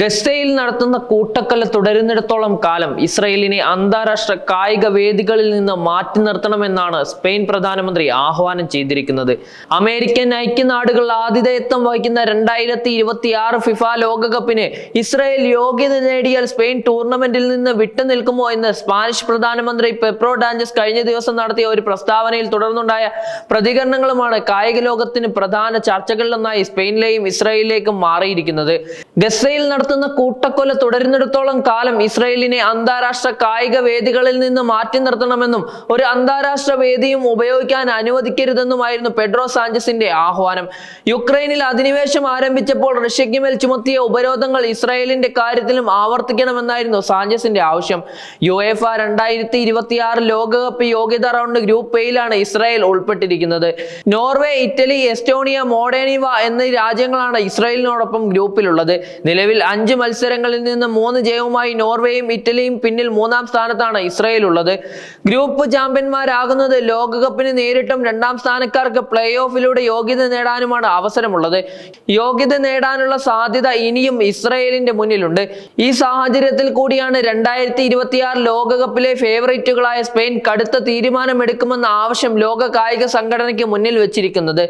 ഗസയിൽ നടത്തുന്ന കൂട്ടക്കൊല തുടരുന്നിടത്തോളം കാലം ഇസ്രയേലിനെ അന്താരാഷ്ട്ര കായിക വേദികളിൽ നിന്ന് മാറ്റി നിർത്തണമെന്നാണ് സ്പെയിൻ പ്രധാനമന്ത്രി ആഹ്വാനം ചെയ്തിരിക്കുന്നത്. അമേരിക്കൻ ഐക്യനാടുകൾ ആതിഥേയത്വം വഹിക്കുന്ന രണ്ടായിരത്തി ഇരുപത്തി ആറ് ഫിഫ ലോകകപ്പിന് ഇസ്രയേൽ യോഗ്യത നേടിയാൽ സ്പെയിൻ ടൂർണമെന്റിൽ നിന്ന് വിട്ടുനിൽക്കുമോ എന്ന് സ്പാനിഷ് പ്രധാനമന്ത്രി പെപ്രോ ഡാഞ്ചസ് കഴിഞ്ഞ ദിവസം നടത്തിയ ഒരു പ്രസ്താവനയിൽ തുടർന്നുണ്ടായ പ്രതികരണങ്ങളുമാണ് കായിക ലോകത്തിന് പ്രധാന ചർച്ചകളിലൊന്നായി സ്പെയിനിലെയും ഇസ്രയേലിലേക്കും മാറിയിരിക്കുന്നത്. ഗസയിൽ നടത്തുന്ന കൂട്ടക്കൊല തുടരുന്നിടത്തോളം കാലം ഇസ്രയേലിനെ അന്താരാഷ്ട്ര കായിക വേദികളിൽ നിന്ന് മാറ്റി നിർത്തണമെന്നും ഒരു അന്താരാഷ്ട്ര വേദിയും ഉപയോഗിക്കാൻ അനുവദിക്കരുതെന്നുമായിരുന്നു പെഡ്രോ സാഞ്ചസിന്റെ ആഹ്വാനം. യുക്രൈനിൽ അധിനിവേശം ആരംഭിച്ചപ്പോൾ റഷ്യയ്ക്ക് മേൽ ചുമത്തിയ ഉപരോധങ്ങൾ ഇസ്രായേലിന്റെ കാര്യത്തിലും ആവർത്തിക്കണമെന്നായിരുന്നു സാഞ്ചസിന്റെ ആവശ്യം. യു എഫ് രണ്ടായിരത്തി ഇരുപത്തി ആറ് ലോകകപ്പ് യോഗ്യത റൗണ്ട് ഗ്രൂപ്പ് എയിലാണ് ഇസ്രായേൽ ഉൾപ്പെട്ടിരിക്കുന്നത്. നോർവേ ഇറ്റലി എസ്റ്റോണിയ മോഡേണിവ എന്നീ രാജ്യങ്ങളാണ് ഇസ്രായേലിനോടൊപ്പം ഗ്രൂപ്പിലുള്ളത്. നിലവിൽ അഞ്ച് മത്സരങ്ങളിൽ നിന്ന് മൂന്ന് ജയവുമായി നോർവേയും ഇറ്റലിയും പിന്നിൽ മൂന്നാം സ്ഥാനത്താണ് ഇസ്രയേൽ ഉള്ളത് ഗ്രൂപ്പ് ചാമ്പ്യന്മാരാകുന്നത് ലോകകപ്പിന് നേരിട്ടും രണ്ടാം സ്ഥാനക്കാർക്ക് പ്ലേ ഓഫിലൂടെ യോഗ്യത നേടാനുമാണ് അവസരമുള്ളത്. യോഗ്യത നേടാനുള്ള സാധ്യത ഇനിയും ഇസ്രയേലിന്റെ മുന്നിലുണ്ട്. ഈ സാഹചര്യത്തിൽ കൂടിയാണ് രണ്ടായിരത്തി ഇരുപത്തിയാറ് ലോകകപ്പിലെ ഫേവറേറ്റുകളായ സ്പെയിൻ കടുത്ത തീരുമാനമെടുക്കുമെന്ന ആവശ്യം ലോക കായിക സംഘടനയ്ക്ക് മുന്നിൽ വെച്ചിരിക്കുന്നത്.